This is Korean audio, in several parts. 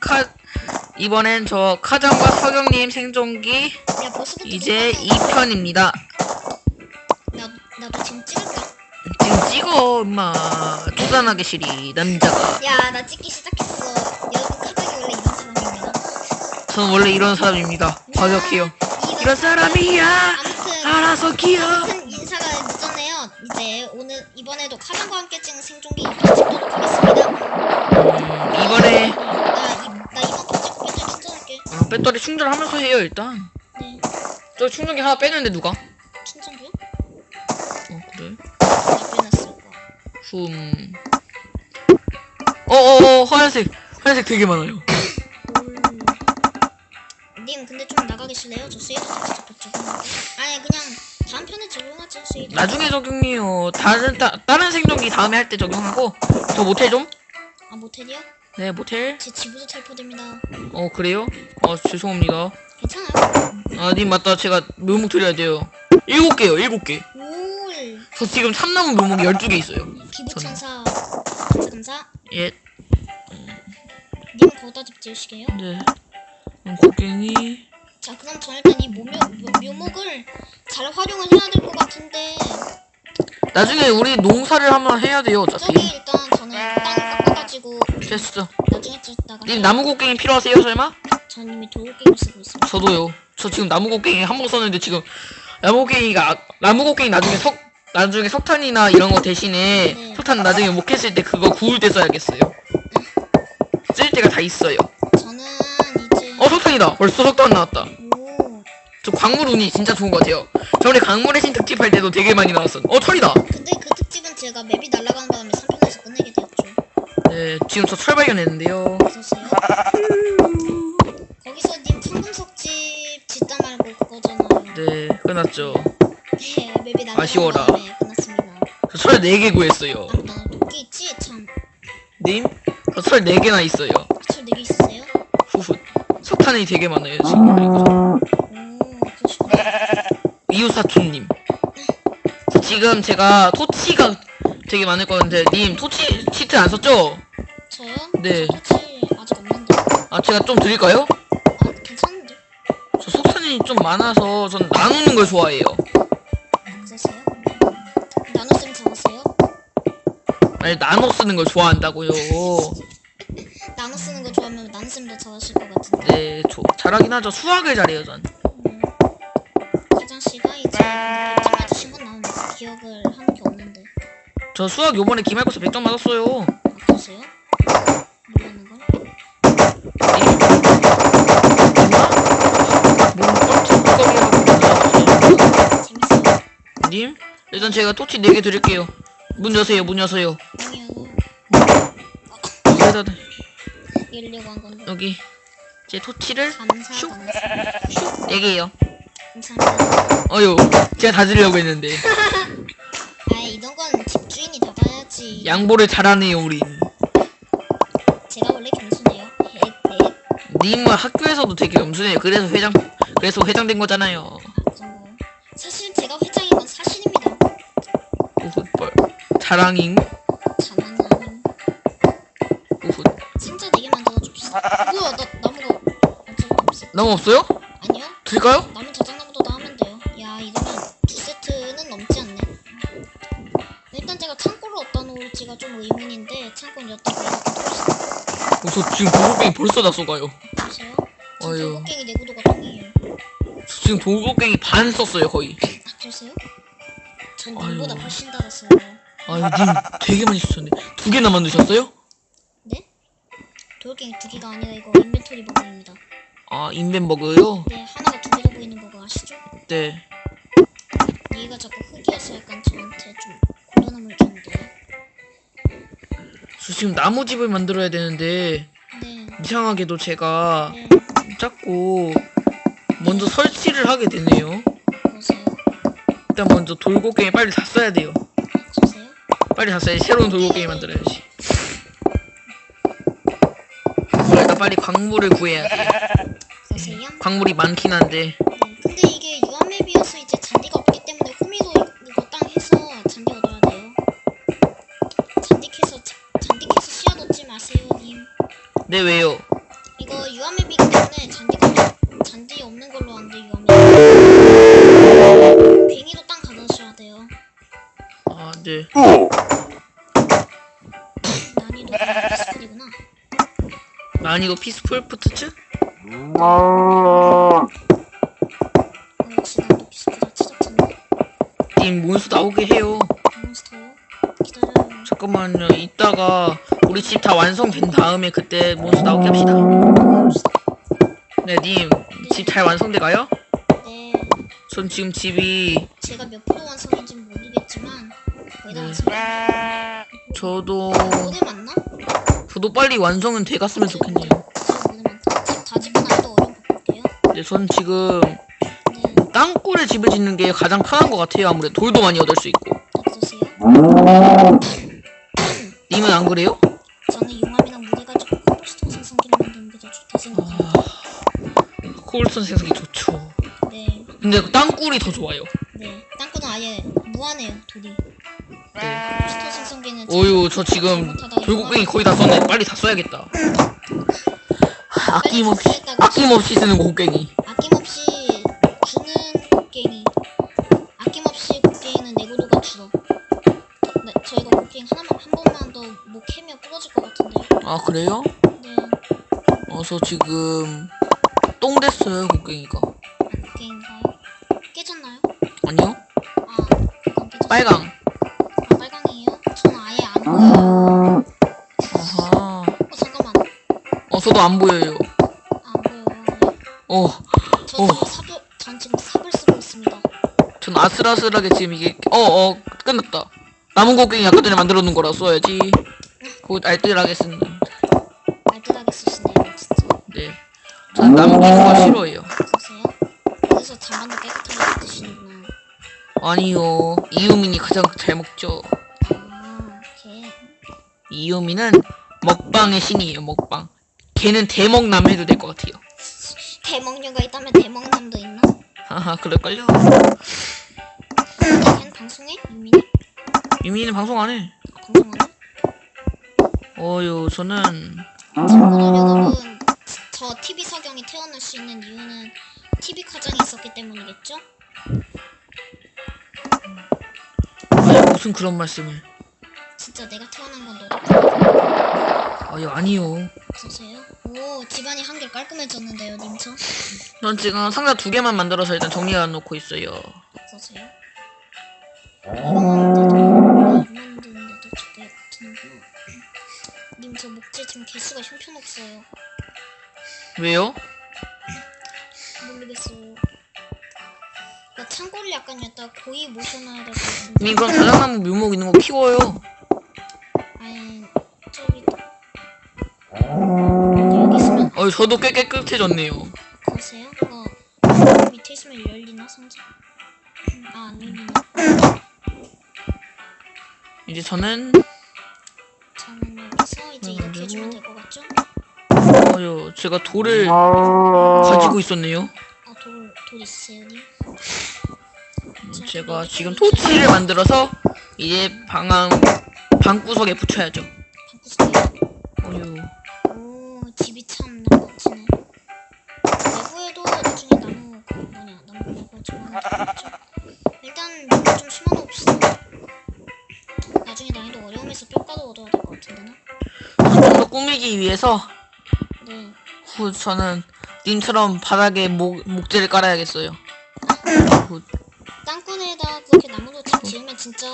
카 이번엔 저 카장과 서경님 생존기 야 이제 녹화가- 2편입니다. 나 나도 지금 찍을까? 지금 찍어 엄마 쪼잔하게 시리 남자가 야 나 찍기 시작했어. 여러분 카작이 원래 이런 사람입니다. 저는 원래 이런 사람입니다. 과격해요. 이런 사람이야. 아무튼 알아서 기어. 아무튼 인사가 늦었네요. 이제 오늘 이번에도 카장과 함께 찍은 생존기 2편 찍도록 하겠습니다. 음, 이번에 배터리 충전하면서 해요 일단. 네. 저 충전기 하나 빼는데 누가? 충전기요? 어 그래. 나 빼놨을 거야. 흠. 어어어 하얀색 하얀색 되게 많아요. 음. 님 근데 좀 나가 계실래요? 저 스웨이드 택시 잡혔죠. 아니 그냥 다음 편에 적용하죠 스웨이드. 나중에 적용이요. 다른 따, 다른 생존기 다음에 할 때 적용하고 저 모텔 좀. 아 모텔이요? 네 모텔. 제 집으로 탈포됩니다. 어 그래요? 어 죄송합니다. 괜찮아요? 아 님 맞다 제가 묘목 드려야 돼요. 일곱 개요 일곱 개. 올 저 지금 참나무 묘목이 12개 있어요. 기부천사 감사. 예. 님 거기다 집 지으시게요? 네. 음, 곡괭이. 자 그럼 전 일단 이 묘, 묘, 묘목을 잘 활용을 해야 될 것 같은데 나중에 우리 농사를 한번 해야 돼요 저기 어차피. 일단 땅 깎아가지고 됐어. 나중에 찍다가 님 나무 곡괭이 필요하세요 설마? 전 이미 돌고갱을 쓰고 있습니다. 저도요. 저 지금 나무 곡괭이 한 번 썼는데 지금 나무 곡괭이가 아- 나무 곡괭이 나중에 석 나중에 석탄이나 이런 거 대신에 네. 석탄 나중에 못 캤을 때 그거 구울 때 써야겠어요. 쓸 때가 다 있어요. 저는 이제 어 석탄이다. 벌써 석탄 나왔다. 오 저 광물 운이 진짜 좋은 것 같아요. 저번에 광물의 신 특집 할 때도 되게 많이 나왔어. 어 철이다. 근데 그 특집은 제가 맵이 날아가는 바람에 3편에서 끝내게 되었죠. 네 지금 저 철 발견했는데요. 어서오세요. 거기서 님 황금석집 짓다 말고 그거잖아요. 네 끝났죠. 네, 맵이 날아가는 아쉬워라. 바람에 끝났습니다. 저 철 4개 구했어요. 아, 나 도끼 있지? 참. 님? 저 철 4개나 있어요. 철 4개 있으세요? 후훗. 석탄이 되게 많아요 지금. 그리고 오, 그러시구나. 이웃사촌님. 지금 제가 토치가 되게 많을 거는데 님 토치 치트 안 썼죠? 저요? 네. 아직 없는데. 아 제가 좀 드릴까요? 아, 괜찮은데? 저 석탄이 좀 많아서 전 나누는 걸 좋아해요. 없으세요? 나노쌤 잘하세요? 아니 나눠 쓰는 걸 좋아한다고요. 나노 쓰는 거 좋아하면 나노쌤도 잘하실 것 같은데. 네, 저, 잘하긴 하죠. 수학을 잘해요 전. 음. 가장 씨가 이제 백점 맞으신 건 나는 기억을 하는 게 없는데. 저 수학 요번에 기말고사 100점 맞았어요. 일단 제가 토치 4개 드릴게요. 문 여세요, 문 여세요. 아니요. 여기다, 이러려고 한 건데. 여기. 제 토치를 감사, 슉. 감사. 4개요. 감사합니다. 어휴, 제가 다 드리려고 했는데. 아, 이런 건 집주인이 닫아야지. 양보를 잘하네요, 우린. 제가 원래 겸손해요. 헷, 헷. 님은 학교에서도 되게 겸손해요. 그래서 회장, 그래서 회장 된 거잖아요. 자랑잉. 자만이 아닌. 우훗. 상자 4개 만들어 줍시다. 뭐야, 나 나무가 어쩌고 없어. 나무 없어요? 아니요? 드릴까요? 남은 자작나무도 다 하면 돼요. 야, 이러면 두 세트는 넘지 않네. 일단 제가 창고를 어디다 놓을지가 좀 의문인데 창고는 이렇게 둡시다. 어, 저 지금 돌고갱이 벌써 다 쏘가요. 보세요. 어휴. 돌고갱이 내구도가 똥이에요. 저 지금 돌고갱이 반 썼어요, 거의. 아, 그러세요? 전 아유. 님보다 훨씬 달았어요. 아유, 님 되게 많이 쓰셨네. 두 개나 만드셨어요? 네? 돌고갱이 두 개가 아니라 이거 인벤토리 버그입니다. 아, 인벤버그요? 네, 하나가 두 개로 보이는 버그 아시죠? 네. 얘가 자꾸 흙이어서 약간 저한테 좀 곤란함을 줬는데요. 저 지금 나무집을 만들어야 되는데, 네, 이상하게도 제가 네, 자꾸 먼저 설치를 하게 되네요. 보세요. 일단 먼저 돌고갱이 빨리 다 써야 돼요. 빨리 다 써야지. 새로운 돌고갱이 만들어야지. 일단 빨리 광물을 구해야 돼. 보세요. 광물이 많긴 한데. 네, 근데 이게 유아맵이어서 이제 잔디가 없기 때문에 호미로 이거 땅 해서 잔디 얻어야 돼요. 잔디 캐서 자- 잔디 캐서 씨앗 얻지 마세요, 님. 네, 왜요? 이거 유아맵이기 때문에 잔디가 잔디 없는 걸로 안 돼 유아맵. 괭이도 땅 가져셔야 돼요. 아, 네. 난 이도 스킬이구나. 난이도 피스풀 푸트츠? 어, 역시 찾았잖아. 님 몬스터 나오게 해요. 몬스터요? 기다려요. 잠깐만요. 이따가 우리 집 다 완성된 다음에 그때 몬스터 나오게 합시다. 네, 님. 집 잘 완성돼 가요? 네, 전 지금 집이 제가 몇 프로 완성인지는 모르겠지만 거의 다 네. 완성. 저도 모델 맞나? 저도 빨리 완성은 돼갔으면 좋겠네요. 제가 모델 많다. 집 다집은 아직도 어려운 바꿀게요. 네, 전 지금 네, 땅굴에 집을 짓는 게 가장 편한 것 같아요. 아무래도 돌도 많이 얻을 수 있고. 어떠세요? 님은 안 그래요? 저는 용암이랑 물에 가지고 코블스톤 생성기를 만드는 게더 좋다 생각합니다. 코울선 생성이 좋죠. 네, 근데 그 땅굴이 더 좋아요. 네. 땅굴은 아예 무한해요, 돌이. 네. 코블 어유, 저 지금 돌고갱이 거의 다 썼네. 빨리 다 써야겠다. 하, 아낌없이 아낌없이 쓰는 곡괭이. 아낌없이 주는 곡괭이 아낌없이 곡괭이는 내구도가 줄어 네, 저희가 곡괭이 하나만 한 번만 더뭐 캐면 부러질 것 같은데요 아 그래요? 네 어, 저 지금 똥 됐어요 곡괭이가. 곡괭인가요? 깨졌나요? 아니요? 아 그건 깨졌어요 빨강. 아 빨강이에요? 저는 아예 안 보여요 아하. 어 잠깐만 어, 저도 안 보여요. 안 보여요 어, 저 어. 삽을 전 지금 삽을 쓰고 있습니다 전 아슬아슬하게 지금 이게 어, 어, 끝났다. 남은 곡괭이 아까 전에 만들어 놓은 거라 써야지. 곧 알뜰하게 쓰는. 알뜰하게 쓰시네요 진짜 네. 전 남기는 거 싫어해요. 어떠세요? 그래서 자만도 깨끗하게 드시는구나 아니요. 이유민이 가장 잘 먹죠. 아 오케이 이유민은 먹방의 신이에요, 먹방. 걔는 대먹 남 해도 될 것 같아요. 대먹녀가 있다면 대먹남도 있나? 하하, 그럴걸요? 걔는 방송해? 유민이? 유민이는 방송 안 해. 방송하네? 어유, 저는 참고로 여러분 저 TV 석영이 태어날 수 있는 이유는 TV 과장이 있었기 때문이겠죠? 아니, 무슨 그런 말씀을. 진짜 내가 태어난 건 너다 아유, 아니요. 어서세요? 오 집안이 한결 깔끔해졌는데요 님처? 전 지금 상자 두 개만 만들어서 일단 정리해 놓고 있어요. 어서세요? 이만한데도 이만한데도 저게 드는구나 님저 목재 지금 개수가 형편없어요 왜요? 모르겠어요 나 창고를 약간 여기다 고이 모셔놔야 될것 같은데 님 그럼 자작나무 묘목 있는 거 키워요. 어유, 저도 꽤 깨끗해졌네요. 거세요? 이거 밑에 있으면 열리나 상자? 아안 열리네. 이제 저는 저는 여기서 이제 이렇게 해주면 될 것 같죠? 어유, 제가 돌을 가지고 있었네요. 아 돌 돌 있으세요 님? 음, 제가 지금 토치를 만들어서 이제 방안 방구석에 붙여야죠. 위해서 네. 후 저는 님처럼 바닥에 목 목재를 깔아야겠어요. 후, 땅굴에다 그렇게 나무로 집 지으면 진짜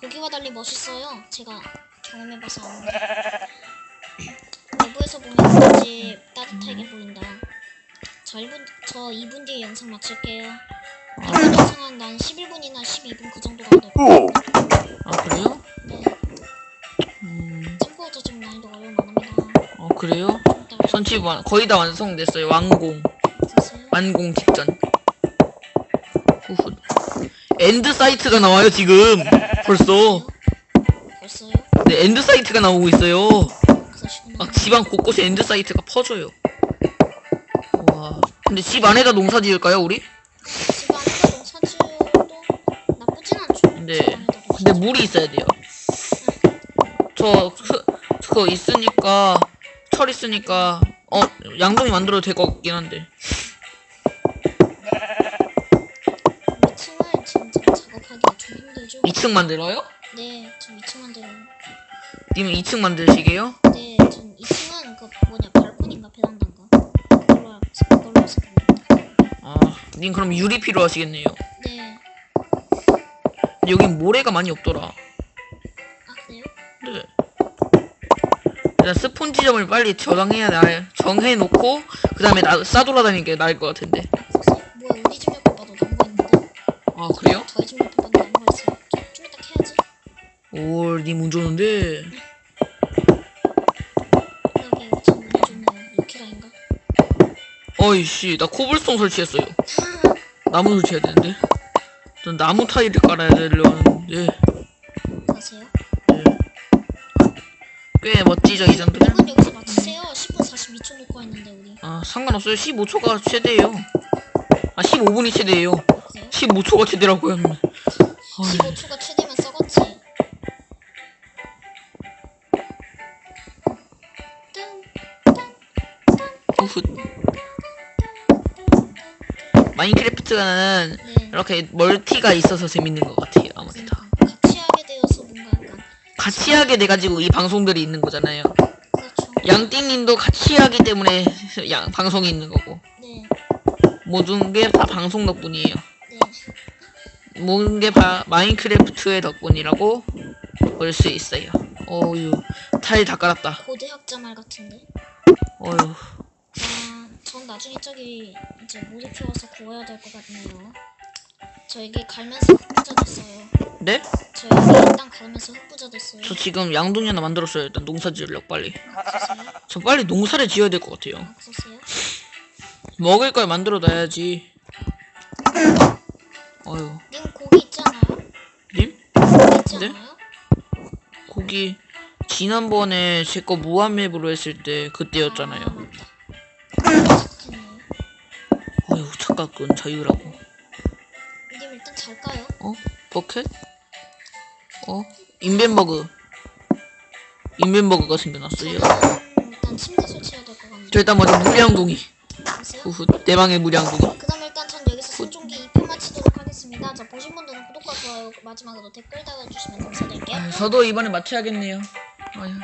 보기와 달리 멋있어요. 제가 경험해봐서. 내부에서 보면 왠지 따뜻하게 보인다. 저 1분, 저 2분 뒤에 영상 마칠게요. 이번 영상은 난 11분이나 12분 그 정도가 될것 같아요. 아 그래요? 네. 음, 참고로 저 지금 난이도 안 합니다. 어 그래요? 전집 완 거의 다 완성됐어요. 완공. 완공 직전. 후후. 엔드 사이트가 나와요 지금. 벌써. 벌써요? 네, 엔드 사이트가 나오고 있어요. 막 집안 곳곳에 엔드 사이트가 퍼져요. 와. 근데 집 안에다 농사 지을까요, 우리? 집 안에다 농사 지어도 나쁘진 않죠. 농사 근데 물이 있어야 돼요. 저 그, 그거 있으니까 철 있으니까 어 양동이 만들어도 될 것 같긴 한데 2층은 진짜 작업하기가 좀 힘들죠? 2층 만들어요? 네, 전 2층 만들어요. 님 2층 만드시게요? 네, 전 2층은 그 뭐냐 발코니인가 베란다인가 그걸로 할- 그걸로. 아님 그럼 유리 필요하시겠네요 네, 근데 여긴 모래가 많이 없더라 일단 스폰지점을 빨리 저장해야 나 정해놓고 그 다음에 싸돌아다니는 게 나을 것 같은데 혹시 뭐야 우리 집 옆에 봐도 나무가 있는데? 아 그래요? 저희 집 옆에 봐도 나무가 있어요. 좀, 좀 이따 캐야지. 오님 운 좋은데 여기 참 운이 좋네요. 루키라인가? 어이씨 나 코블스톤 설치했어요 나무 설치해야 되는데 전 나무 타일을 깔아야 되려는데 꽤 멋지죠 이 정도면? 이건 여기서 맞추세요. 10분 42초 놓고 있는데 우리. 아 상관없어요 15초가 최대예요 아 15분이 최대예요 그래요? 15초가 최대라고요 어이, 15초가 최대면 썩었지. 딴, 우훗 마인크래프트는 네. 이렇게 멀티가 있어서 재밌는 것 같아요 같이 하게 돼가지고 이 방송들이 있는 거잖아요 그렇죠. 양띵님도 같이 하기 때문에 양 방송이 있는 거고 네, 모든 게 다 방송 덕분이에요 네. 모든 게 다 마인크래프트의 덕분이라고 볼 수 있어요 어휴 타일 다 깔았다 고대학자 말 같은데. 어휴 아, 전 나중에 저기 이제 모두 키워서 구워야 될 것 같네요. 저에게 갈면서 흑부자 됐어요. 네? 저에게 땅 갈면서 흑부자 됐어요. 저 지금 양동이 하나 만들었어요 일단 농사 지으려고 빨리 그러세요? 저 빨리 농사를 지어야 될 것 같아요 아, 그러세요? 먹을 걸 만들어 놔야지 어휴 님 고기 있지 않아요? 님? 고기 있지 네? 거기 지난번에 제 거 무한맵으로 했을 때 그때였잖아요 아. 어휴 착각은 자유라고 님 일단 잘까요? 어? 버켓? 어? 인벤버그 인벤버그가 생겨났어요 일단 침대 설치해야 될 것 같네요. 저 일단 먼저 보세요. 후후 대망의 무량동이 그 다음 일단 전 여기서 생존기 2편 마치도록 하겠습니다. 자 보신 분들은 구독과 좋아요 마지막으로 댓글 달아주시면 감사드릴게요. 아, 저도 이번에 맞춰야겠네요 어휴